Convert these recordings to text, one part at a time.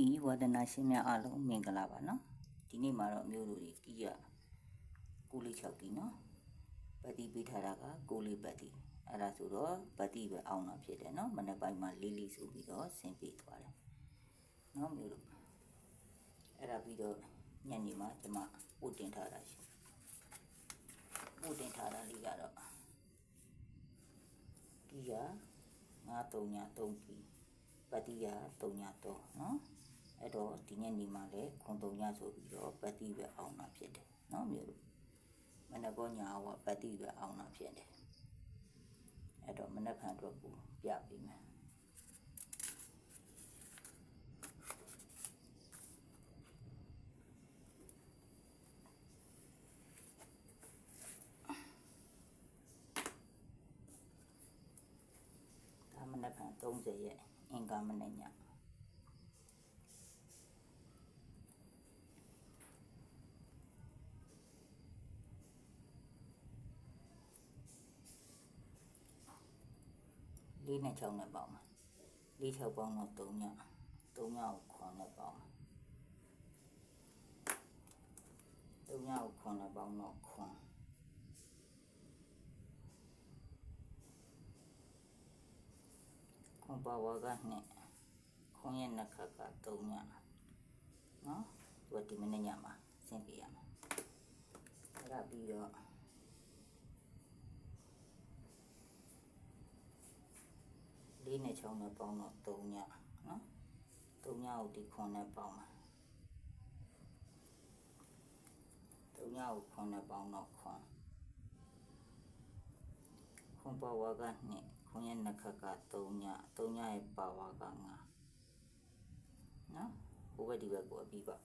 ဒီဝါဒနာရှင်များအားလုံးမင်္ဂလာပါနော်ဒီနေ့မှာတော့မျိုးတို့ကြီးကကိုလေး6ကြီးနော်ပတ်တိပေးထားတာကကိုလေးပတ်တိအဲ့ဒါဆိုတော့ပတ်တိပဲအောင်တာဖြစ်တယ်နော်မနေ့ပိုင်းမှာလေးလေးဆိုပြီးတော့ဆင်ပေးသွားတယ်နော်မျိုးတို့အဲ့ဒါပြီးတော့ညနေမှာကျွန်မဥတင်ထားတာရှင်ဥတင်ထားတာလေးကတော့ကြီးက9 3ည3ကြီးပတိယ3ည3နော် အဲ့တော့ဒီညနေမှလည်းခွန်တုံညဆိုပြီးတော့ပတ်တိပဲအောင်တာဖြစ်တယ်နော်မြို့လူမနကောညာဝပတ်တိပဲအောင်တာဖြစ်တယ်အဲ့တော့မနက်ဖြန်အတွက်ကိုပြပေးမယ်မနက်ဖြန်30ရက်အင်္ဂါမနေ့ည လေးနဲ့6နဲ့ပေါင်းမှာလေး6ပေါင်းတော့3ည3ညကိုခွန်နဲ့ပေါင်းမှာ3ညကိုခွန်နဲ့ပေါင်းတော့ခွန်ခွန်ပါဝါကနဲ့ခွန်ရဲ့နှစ်ခါက3ညနော်သူကဒီမနေ့ညမှာဆင်းပြရမှာအဲ့ဒါပြီးတော့ လေးနဲ့6နဲ့ပေါင်းတော့3ညနော်3ညကိုဒီခွန်နဲ့ပေါင်းမှာ3ညကိုခွန်နဲ့ပေါင်းတော့ခွန်ခွန်ပါဝါက2ခွန်ရဲ့နှစ်ခါက3ည3ညရဲ့ပါဝါက5နော်ဘိုးဘက်ဒီဘက်ကိုအပြီးပါ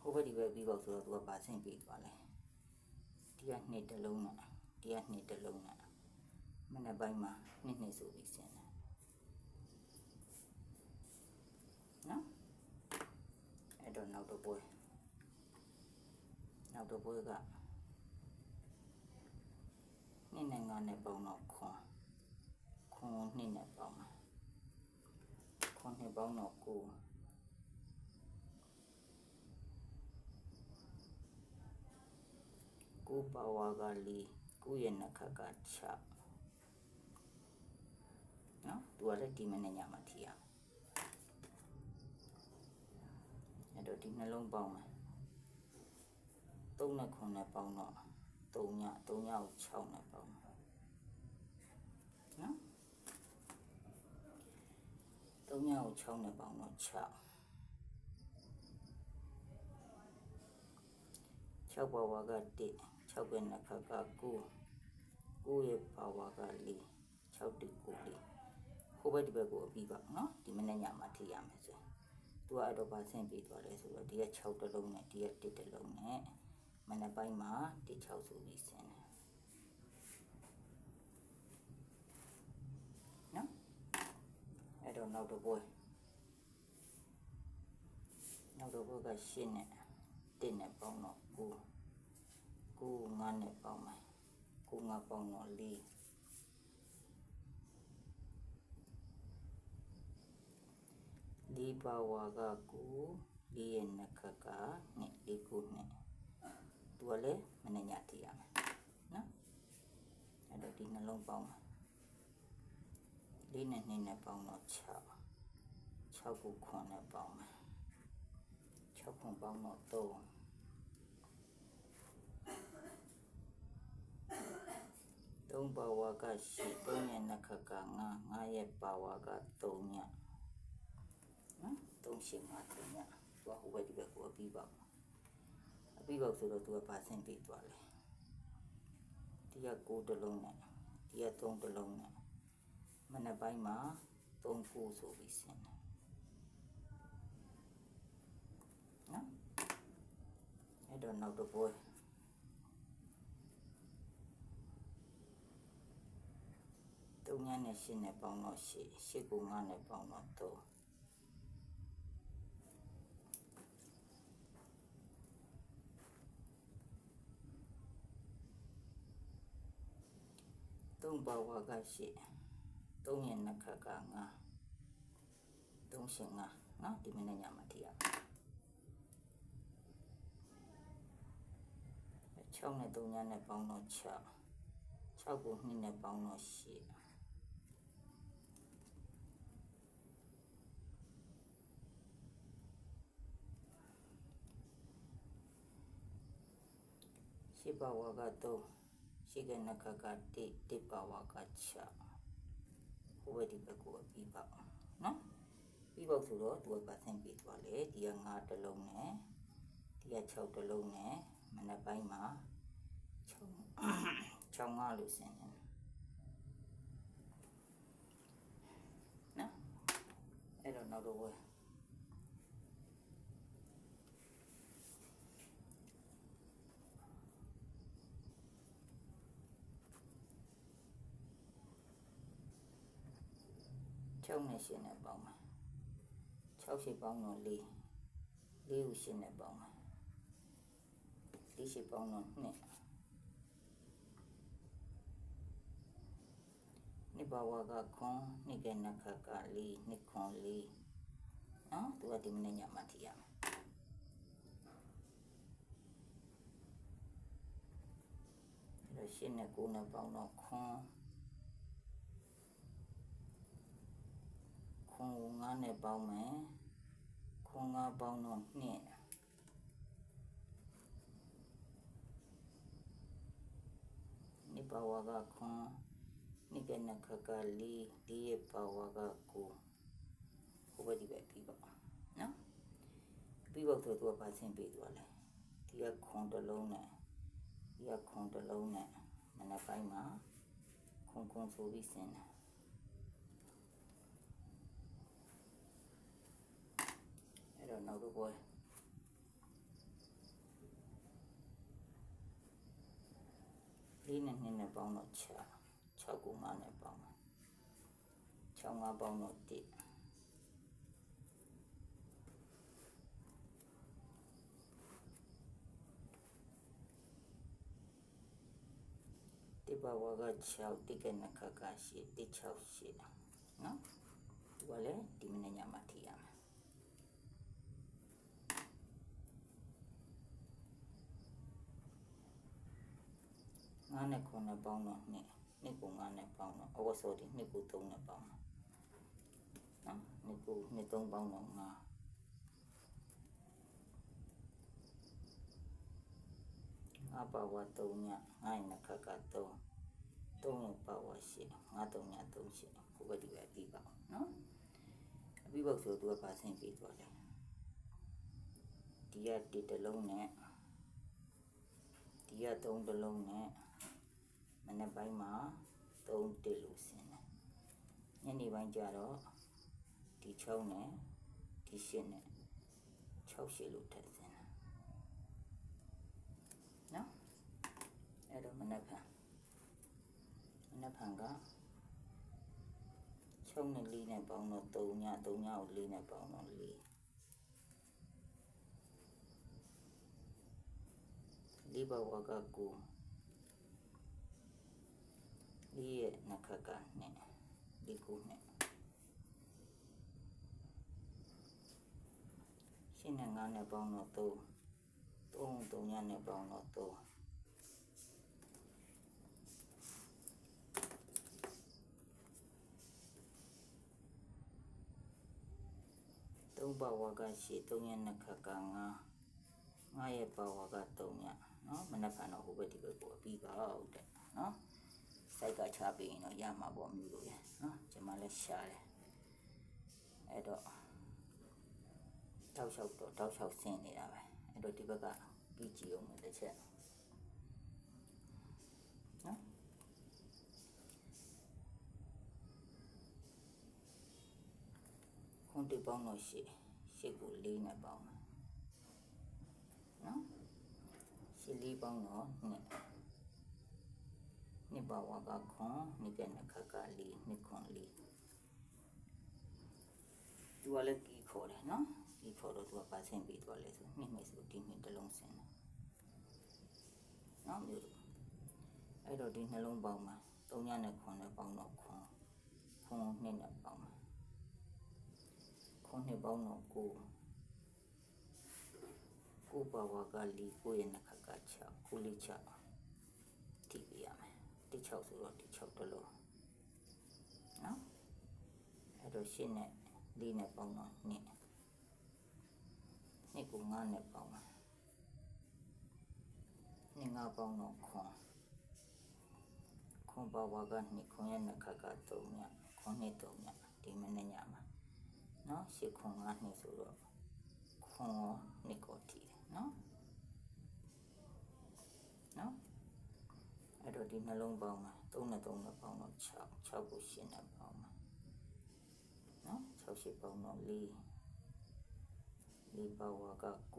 ဟိုဘက်ဒီဘက်ပြီးပါဆိုတော့သူကပါဆင့်ပြီးသွားလဲ ဒီကနှစ်တစ်လုံးနဲ့ဒီကနှစ်တစ်လုံးနဲ့မနေ့ပိုင်းမှာနှစ်နှစ်ဆိုပြီးဆင်းတယ်နော်အဲ့တော့နောက်တော့ပွဲနောက်တော့ပွဲကနှစ်နဲ့ငါးနဲ့ပေါင်းတော့ခွန်ခွန်နှစ်နဲ့ပေါင်းမှာခွန်နှစ်ပေါင်းတော့ကိုယ် ကိုပါဝါကလေးကိုရဲ့နှခတ်က6နော်သူကလည်းဒီမနေ့ညမှာထီရအဲ့တော့ဒီနှလုံးပေါင်းမယ်3နဲ့9နဲ့ပေါင်းတော့3ည3ညကို6နဲ့ပေါင်းမယ်နော်3ညကို6နဲ့ပေါင်းတော့6 6ပါဝါက1 6ပဲနှစ်ခါက9 9ရဲ့ပါဝါက4 6တိ9လေးဟိုဘက်ဒီဘက်ကိုအပြီးပါနော်ဒီမနေ့ညမှာထိရမယ်ဆိုသူကတော့ဗာဆင့်ပြီးသွားလဲဆိုတော့ဒီက6တလုံးနဲ့ဒီက1တလုံးနဲ့မနေ့ပိုင်းမှာ1 6ဆိုပြီးဆင်းတယ်နော်အဲ့တော့နောက်တော့ပွဲနောက်တော့ပွဲကရှင်းနဲ့1နဲ့ပေါင်းတော့9 ကိုငါနဲ့ပေါင်းမယ်ကိုငါပေါင်းတော့၄ဒီပါဝါကကိုလေးရဲ့နှစ်ခက်ကနဲ့လေးကိုနဲ့သူကလည်းမနေ့ညတည်ရမယ်နော်အဲ့တော့ဒီနှလုံးပေါင်းမယ်လေးနဲ့နှစ်နဲ့ပေါင်းတော့6 6ကိုခွန်နဲ့ပေါင်းမယ်6ခွန်ပေါင်းတော့3 သုံးပါဝါကရှိသုံးရဲ့နှစ်ခက်ကငါငါရဲ့ပါဝါက3ညနော်3ရှိမှ3ညသူကဟိုဘက်ဒီဘက်ကိုအပြီးပါအပြီးပါဆိုတော့သူကပါဆင့်ပြီးသွားတယ်ဒီက9တလုံးနဲ့ဒီက3တလုံးနဲ့မနေ့ပိုင်းမှာ3ကိုဆိုပြီးဆင်းတယ်နော်အဲ့တော့နောက်တော့ သူညနဲ့ရှင်းနဲ့ပေါင်းတော့ရှင်းရှင်းကိုငါနဲ့ပေါင်းတော့တော့သုံးပါဝါကရှိသုံးရနှခကငါသုံးရှင်ငါနော်ဒီမနေ့ညမှာတရား6နဲ့3ညနဲ့ပေါင်းတော့6 6ကို2နဲ့ပေါင်းတော့8 ပါဝါက3ရှိကနခက1 1ပါဝါက6ဟိုဘက်ဒီဘက်ကိုပြီးပါအောင်နော်ပြီးပေါ့ဆိုတော့သူကပတ်စင်ပြီးသွားလေဒီက9တစ်လုံးနဲ့ဒီက6တစ်လုံးနဲ့မနက်ပိုင်းမှာ6 6 5လို့ဆင်းနေနော်အဲ့တော့နောက်တော့ 6နဲ့8နဲ့ပေါင်းမယ်6ရှိပေါင်းတော့4 4ကို8နဲ့ပေါင်းမယ်4ရှိပေါင်းတော့2နိဘဝကခွန်နိကနခကလေးနိခွန်လေးနော်သူကဒီမနေ့ညမှထိရမယ်အဲ့တော့ရှင်းနဲ့ကိုနဲ့ပေါင်းတော့ခွန် ခွန်ကို9နဲ့ပေါင်းမယ်ခွန်9ပေါင်းတော့2နိဘဝကခွန်နိကနခကလေးဒီရဲ့ပါဝါကကိုဟိုဘက်ဒီဘက်ပြီးပါနော်ပြီးတော့သူကပါဆင်းပေးသွားလဲဒီကခွန်တစ်လုံးနဲ့ဒီကခွန်တစ်လုံးနဲ့မနက်ပိုင်းမှာခွန်ခွန်ဆိုပြီးဆင်းတယ် အဲ့တော့နောက်တော့ပွဲလေးနဲ့နှစ်နဲ့ပေါင်းတော့6 6ကို9နဲ့ပေါင်းမယ်6 5ပေါင်းတော့1တိဘဝက6တိကနခကရှိတိ6ရှိနော်ဒီကလည်းဒီမနေ့ညမှာထိရမယ် ငါးနဲ့ခုနဲ့ပေါင်းတော့နှစ်နှစ်ကိုငါးနဲ့ပေါင်းတော့အဝတ်စောဒီနှစ်ကိုသုံးနဲ့ပေါင်းတော့နော်နှစ်ကိုနှစ်သုံးပေါင်းတော့ငါးငါပါဝါသုံးညငါ့နှစ်ခက်ကသုံးသုံးရပါဝါရှိငါသုံးညသုံးရှိဟိုဘက်ဒီပဲပြီးပါအောင်နော်အပြီးပေါ့ဆိုသူကပါဆင်းပြီးသွားတယ်ဒီကတစ်တလုံးနဲ့ဒီကသုံးတလုံးနဲ့ မနေ့ပိုင်းမှာ3တစ်လို့ဆင်းတယ်ညနေပိုင်းကျတော့ဒီ6နဲ့ဒီ8နဲ့6ရှစ်လို့ထပ်ဆင်းတယ်နော်အဲ့တော့မနေ့ကမနေ့ကက6နဲ့4နဲ့ပေါင်းတော့3ည3ညကို4နဲ့ပေါင်းတော့4လေးဘဝကကို လေးရဲ့နှစ်ခက်ကနဲ့ဒီကိုနဲ့ရှင်းနဲ့ငါးနဲ့ပေါင်းတော့သုံးသုံးသုံးညနဲ့ပေါင်းတော့သုံးသုံးဘဝကရှိသုံးရဲ့နှစ်ခက်ကငါးငါရဲ့ပါဝါက3ညနော်မနက်ဖြန်တော့ဟိုဘက်ဒီဘက်ကိုအပြီးပါဟုတ်တယ်နော် စိုက်ကချပေးရင်တော့ရမှာပေါ့မျိုးလို့ရနော်ကျွန်မလည်းရှားတယ်အဲ့တော့တောက်လျှောက်တော့တောက်လျှောက်ဆင်းနေတာပဲအဲ့တော့ဒီဘက်ကပြီးကြည့်အောင်မယ်တစ်ချက်နော်ခွန်တိပေါင်းတော့ရှေ့ရှေ့ကိုလေးနဲ့ပေါင်းမယ်နော်ရှစ်လေးပေါင်းတော့နှစ် နှစ်ပါဝါကခွန်နှစ်ကနခကလေးနှစ်ခွန်လေးသူကလည်းကြီးခေါ်တယ်နော်ကြီးခေါ်တော့သူကပါဆင်းပြီးသွားလဲဆိုနှစ်နှစ်ဆိုဒီနှစ်တစ်လုံးဆင်းတယ်နော်မျိုးအဲ့တော့ဒီနှလုံးပေါင်းမှာ3 3ညနဲ့9နဲ့ပေါင်းတော့ခွန်ခွန်နှစ်နဲ့ပေါင်းမှာခွန်နှစ်ပေါင်းတော့9ကိုပါဝါကလီကိုရဲ့နှစ်ခါက6ကိုလေး6တိပြရ မယ်တိ6ဆိုတော့တိ6တလို့နော်အဲ့တော့ရှင်းနဲ့လေးနဲ့ပေါင်းတော့နှစ်နှစ်ကို9နဲ့ပေါင်းမှာနှစ်ငါပေါင်းတော့ခွန်ခွန်ပါဝါကနှစ်ခွန်ရဲ့နှစ်ခါက3ညခွန်နှစ်3ညဒီမနေ့ညမှာနော်ရှစ်ခွန်9နှစ်ဆိုတော့ခွန်ရောနှစ်ကိုတည်တယ်နော်နော်အဲ့တော့ ဒီနှလုံးပေါင်းမှာ3နဲ့3နဲ့ပေါင်းတော့6 6ကိုရှင်းနဲ့ပေါင်းမှာနော်6ရှစ်ပေါင်းတော့4 4ပါဝါက9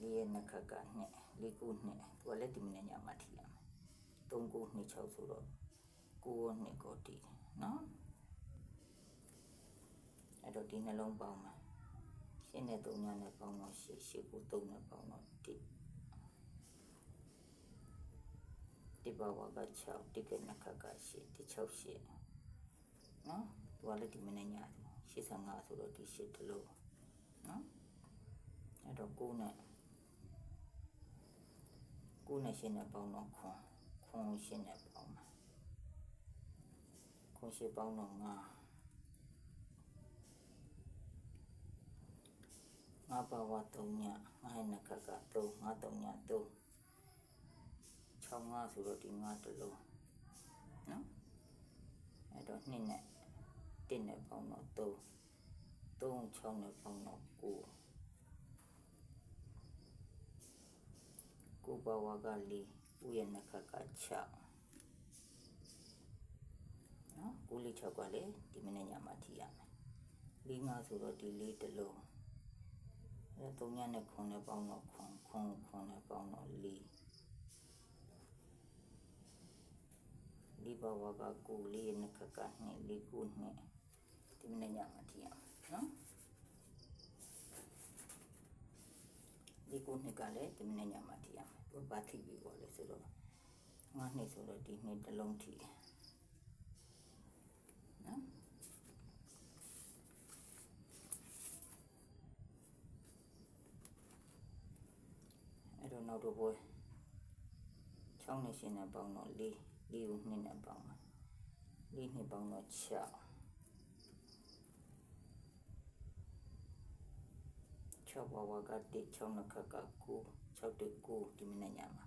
လေးရဲ့နှစ်ခက်ကနှစ်လေးခုနှစ်သူကလည်းဒီမနေ့ညမှာထိရမယ်3ခုနှစ်6ဆိုတော့9ရောနှစ်ကိုတည်တယ်နော်အဲ့တော့ဒီနှလုံးပေါင်းမှာရှင်းတဲ့3ညနဲ့ပေါင်းတော့8 8ကို3နဲ့ပေါင်းတော့1 ဒီပါဝါက6ဒီကနှစ်ခက်က8ဒီ6 8နော်သူကလည်းဒီမနေ့ည85ဆိုတော့ဒီ8တလို့နော်အဲ့တော့9နဲ့9နဲ့8နဲ့ပေါင်းတော့ခွန်ခွန်8နဲ့ပေါင်းမှာခွန်8ပေါင်းတော့9ငါပါဝါ3ညငါရဲ့နခက်က3ငါ3ည3 6ငါဆိုတော့ဒီငါတစ်လုံးနော်အဲ့တော့2နဲ့1နဲ့ပေါင်းတော့3 3 6နဲ့ပေါင်းတော့9 9ပါဝါက4ဥရဲ့နခက်က6နော်9လေး6ကလည်းဒီမနေ့ညမှာထိရမယ်4 5ဆိုတော့ဒီ4တစ်လုံးအဲ3ညနဲ့9နဲ့ပေါင်းတော့ခွန်ခွန်ခွန်နဲ့ပေါင်းတော့4 ဒီဘဝကကိုလေးနဲ့ခကနှစ်လေးခုနှစ်ဒီမနေ့ညမှာထိရနော်ဒီခုနှစ်ကလည်းဒီမနေ့ညမှာထိရမယ်သူပါထိပြီးပေါ့လေဆိုတော့ငါနှစ်ဆိုတော့ဒီနှစ်တစ်လုံးထိတယ်နော်အဲ့တော့နောက်တော့ဘွယ်6နဲ့ရှင်နဲ့ပေါင်းတော့4 4ကို2နဲ့ပေါင်းမှာ4နှစ်ပေါင်းတော့6 6ဘဝကတိ6နှစ်ခက်က9 6တိ9ဒီမနေ့ညမှာ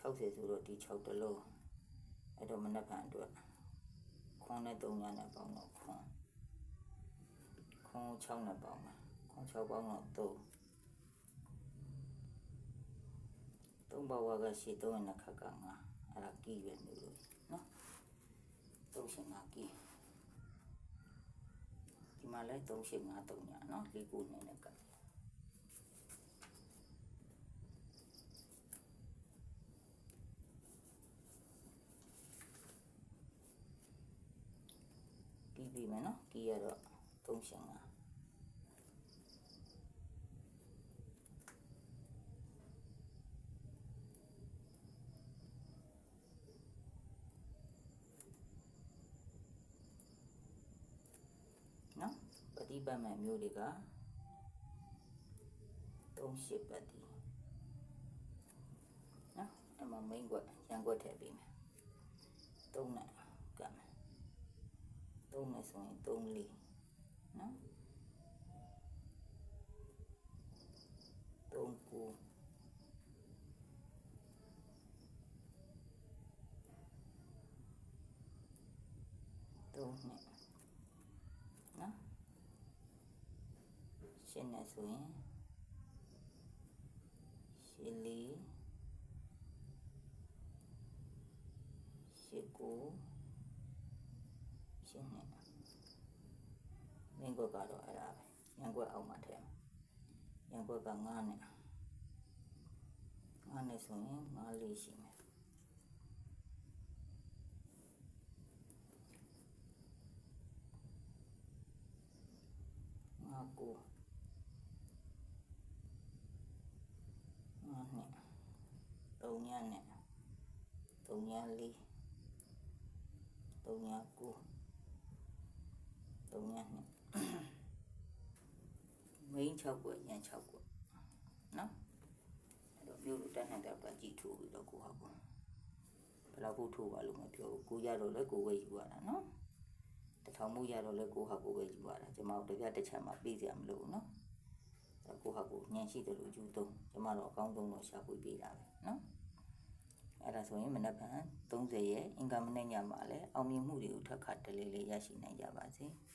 60ဆိုတော့ဒီ6တလုံးအဲ့တော့မနက်ဖြန်အတွက်ခွန်နဲ့3ညနဲ့ပေါင်းတော့ခွန်ခွန်6နဲ့ပေါင်းမှာခွန်6ပေါင်းတော့3သုံးဘဝကရှိသုံးနှစ်ခါကငါ အဲ့ဒါကီးပဲမျိုးလို့နော်သုံးရှင်ငါကီးဒီမှာလဲသုံးရှင်ငါသုံးညာနော်လေးခုနေနဲ့ကကီးပြီမယ်နော်ကီးရတော့သုံးရှင်ငါ နော် ပฏิပတ်မဲ့မျိုးတွေက38ပတ်တီနော်အမမိန်ကွက်ရန်ကွက်ထည့်ပေးမယ်3နဲ့ကပ်မယ်3နဲ့ဆိုရင်3လေးနော်3ကို3နဲ့နော် ရှင်းနေဆိုရင်ရှင်းလေးရှင်းကိုရှင်းနေမင်းကွက်ကတော့အဲ့ဒါပဲရန်ကွက်အောက်မှာထည့်မယ်ရန်ကွက်က9နဲ့9နဲ့ဆိုရင်9လေးရှိမယ်ငါကို ငါနဲ့သုံးညနဲ့3 4 3 9 3 2မိန်း6ကွက်ညံ6ကွက်နော်အဲ့တော့မျိုးလိုတက်နိုင်တော့ကြည့်ထိုးပြီးတော့ကိုဟာကိုဘယ်လောက်ဖို့ထိုးပါလို့မပြောဘူးကိုရတော့လဲကိုဝဲယူရတာနော်တထောင်မှုရတော့လဲကိုဟာကိုဝဲယူရတာကျွန်မတို့တပြတစ်ချက်မှပြေးစရာမလိုဘူးနော်အဲ့ကိုဟာကိုညံရှိတယ်လို့ယူတော့ကျွန်မတော့အကောင်းဆုံးတော့ရှာဖွေပေးတာပဲနော် အဲ့ဒါဆိုရင်မနက်ဖြန်30ရက်အင်္ဂါမနေ့ညမှာလည်းအောင်မြင်မှုတွေကိုထပ်ခါတလေလေးရရှိနိုင်ကြပါစေ။